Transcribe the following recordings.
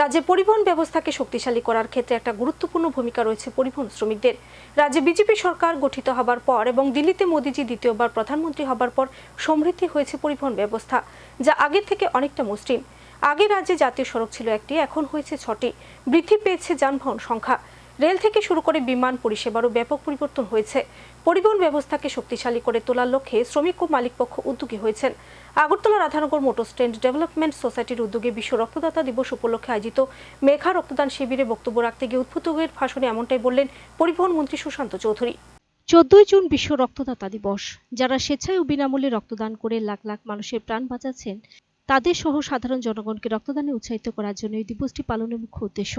রাজ্যে পরিবহন ব্যবস্থাকে শক্তিশালী করার ক্ষেত্রে একটা গুরুত্বপূর্ণ ভূমিকা রয়েছে পরিবহন শ্রমিকদের। রাজ্যে বিজেপি সরকার গঠিত হবার পর এবং দিল্লিতে মোদিজি দ্বিতীয়বার প্রধানমন্ত্রী হবার পর সমৃদ্ধি হয়েছে পরিবহন ব্যবস্থা, যা আগের থেকে অনেকটা মসৃণ। আগে রাজ্যে জাতীয় সড়ক ছিল একটি, এখন হয়েছে ছটি। বৃদ্ধি পেয়েছে যানবাহন সংখ্যা। রেল থেকে শুরু করে বিমান পরিষেবারও ব্যাপক পরিবর্তন হয়েছে। পরিবহন ব্যবস্থাকে শক্তিশালী করে তোলার লক্ষ্যে শ্রমিক ও মালিকপক্ষ উদ্যোগী হয়েছেন। Agartala Radhanagar motor stand development সোসাইটির উদ্যোগে বিশ্ব রক্তদাতা দিবস উপলক্ষে আয়োজিত মেঘা রক্তদান শিবিরে বক্তব্য রাখতে গিয়ে উদ্বোধকের ভাষণে এমনটাই বললেন পরিবহন মন্ত্রী সুশান্ত চৌধুরী। চোদ্দই জুন বিশ্ব রক্তদাতা দিবস। যারা স্বেচ্ছায় ও বিনামূল্যে রক্তদান করে লাখ লাখ মানুষের প্রাণ বাঁচাচ্ছেন তাদের সহ সাধারণ জনগণকে রক্তদানে উৎসাহিত করার জন্য এই দিবসটি পালনের মুখ্য উদ্দেশ্য।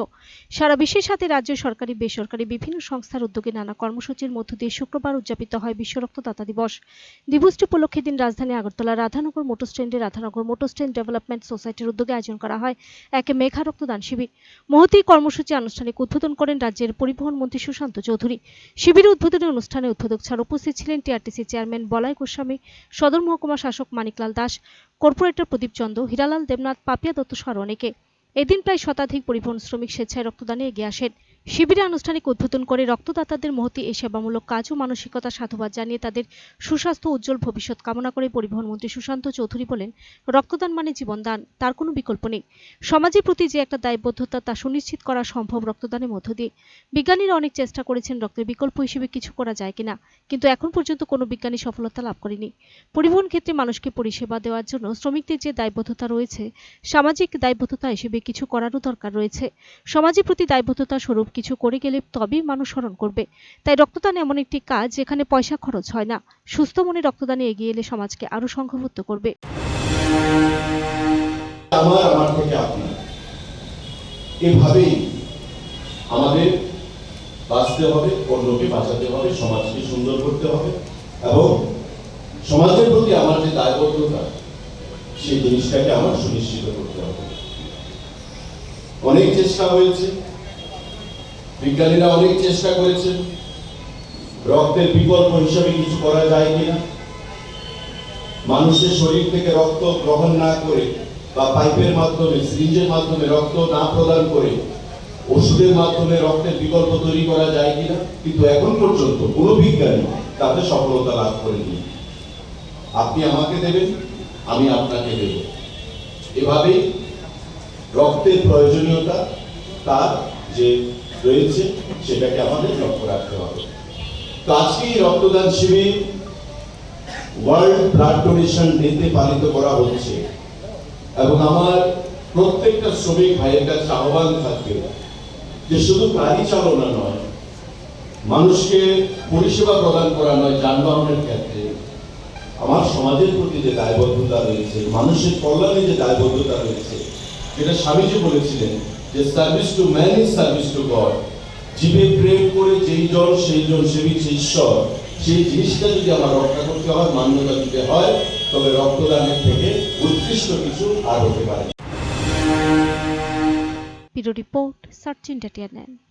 সারা বিশ্বের সাথে রাজ্য সরকারি, বেসরকারি বিভিন্ন সংস্থার উদ্যোগে নানা কর্মসূচির মধ্য দিয়ে শুক্রবার উদযাপিত হয় বিশ্ব রক্তদাতা দিবস। দিবসটি উপলক্ষে দিন রাজধানী আগরতলা রাধানগর মোটর স্ট্যান্ডে রাধানগর মোটর স্ট্যান্ড ডেভেলপমেন্ট সোসাইটির উদ্যোগে আয়োজন করা হয় একে মেঘা রক্তদান শিবির। মহতী কর্মসূচি আনুষ্ঠানিক উদ্বোধন করেন রাজ্যের পরিবহন মন্ত্রী সুশান্ত চৌধুরী। শিবিরের উদ্বোধনী অনুষ্ঠানে উদ্বোধক ছাড়া উপস্থিত ছিলেন টিআরটিসি চেয়ারম্যান বলাই গোস্বামী, সদর মহকুমা শাসক মানিকলাল দাস কর্পোরেটর প্রদীপ চন্দ, হীরালাল দেবনাথ, পাপিয়া দত্ত সহ অনেকে এদিন প্রায় শতাধিক পরিবহন শ্রমিক স্বেচ্ছায় রক্তদানে এগিয়ে আসেন। শিবিরে আনুষ্ঠানিক উদ্বোধন করে রক্তদাতাদের মহতি এই সেবামূলক কাজ ও মানসিকতা সাধুবাদ জানিয়ে তাদের সুস্বাস্থ্য উজ্জ্বল ভবিষ্যৎ কামনা করে পরিবহন মন্ত্রী সুশান্ত চৌধুরী বলেন, রক্তদান মানে জীবনদান তার কোনো বিকল্প নেই। সমাজের প্রতি যে একটা দায়বদ্ধতা, তা সুনিশ্চিত করা সম্ভব রক্তদানের মধ্য দিয়ে। বিজ্ঞানীরা অনেক চেষ্টা করেছেন রক্তের বিকল্প হিসেবে কিছু করা যায় কিনা, কিন্তু এখন পর্যন্ত কোনো বিজ্ঞানী সফলতা লাভ করেনি। পরিবহন ক্ষেত্রে মানুষকে পরিষেবা দেওয়ার জন্য শ্রমিকদের যে দায়বদ্ধতা রয়েছে, সামাজিক দায়বদ্ধতা হিসেবে কিছু করারও দরকার রয়েছে। সমাজের প্রতি দায়বদ্ধতা স্বরূপ কিছু করে গেলে তবেই মানুষ স্মরণ করবে। তাই রক্তদান এমন একটি কাজ যেখানে পয়সা খরচ হয় না। সুস্থ মনে রক্তদানে এগিয়ে এলে সমাজকে আরও সংঘবদ্ধ করবে। আমাদের বাঁচতে হবে, অন্যকে বাঁচাতে হবে, সমাজকে সুন্দর করতে হবে এবং সমাজের প্রতি আমার যে দায়বদ্ধতা, সেই জিনিসটাকে আমার সুনিশ্চিত করতে হবে। অনেক চেষ্টা হয়েছে বিজ্ঞানীরা অনেক চেষ্টা করেছেন। রক্তের বিকল্প হিসাবে কিছু করা যায় কিনা? মানুষের শরীর থেকে রক্ত গ্রহণ না করে বা পাইপের মাধ্যমে, সিরিঞ্জের মাধ্যমে রক্ত না প্রদান করে ওষুধের মাধ্যমে রক্তের বিকল্প তৈরি করা যায় কিনা? কিন্তু এখন পর্যন্ত কোনো বিজ্ঞানী তাতে সফলতা লাভ করেনি। আপনি আমাকে দেবেন, আমি আপনাকে দেব। এভাবে রক্তের প্রয়োজনীয়তা, তার যে রয়েছে, সেটাকে আমাদের লক্ষ্য রাখতে হবে। তো আজকে রক্তদান শিবির ওয়ার্ল্ড ব্লাড ডোনেশন ডেতে পালিত করা হচ্ছে। এবং আমার প্রত্যেকটা শ্রমিক ভাইয়ের কাছে আহ্বান থাকবে যে শুধু গাড়ি চালনা নয়, মানুষকে পরিষেবা প্রদান করা নয়, যানবাহনের ক্ষেত্রে। আমার সমাজের প্রতি যে দায়বদ্ধতা রয়েছে, মানুষের কল্যাণে যে দায়বদ্ধতা রয়েছে, যেটা স্বামীজি বলেছিলেন যে service to man is service to God জীবে প্রেম করে যেই জন, সেই জন সেই ঈশ্বর। সেই জিনিসটা যদি আমার রক্ষা করতে হয়, মান্যতা দিতে হয়, তবে রক্তদানের থেকে উৎকৃষ্ট কিছু আর হতে পারে রিপোর্ট সার্চ ইন্টারটেনমেন্ট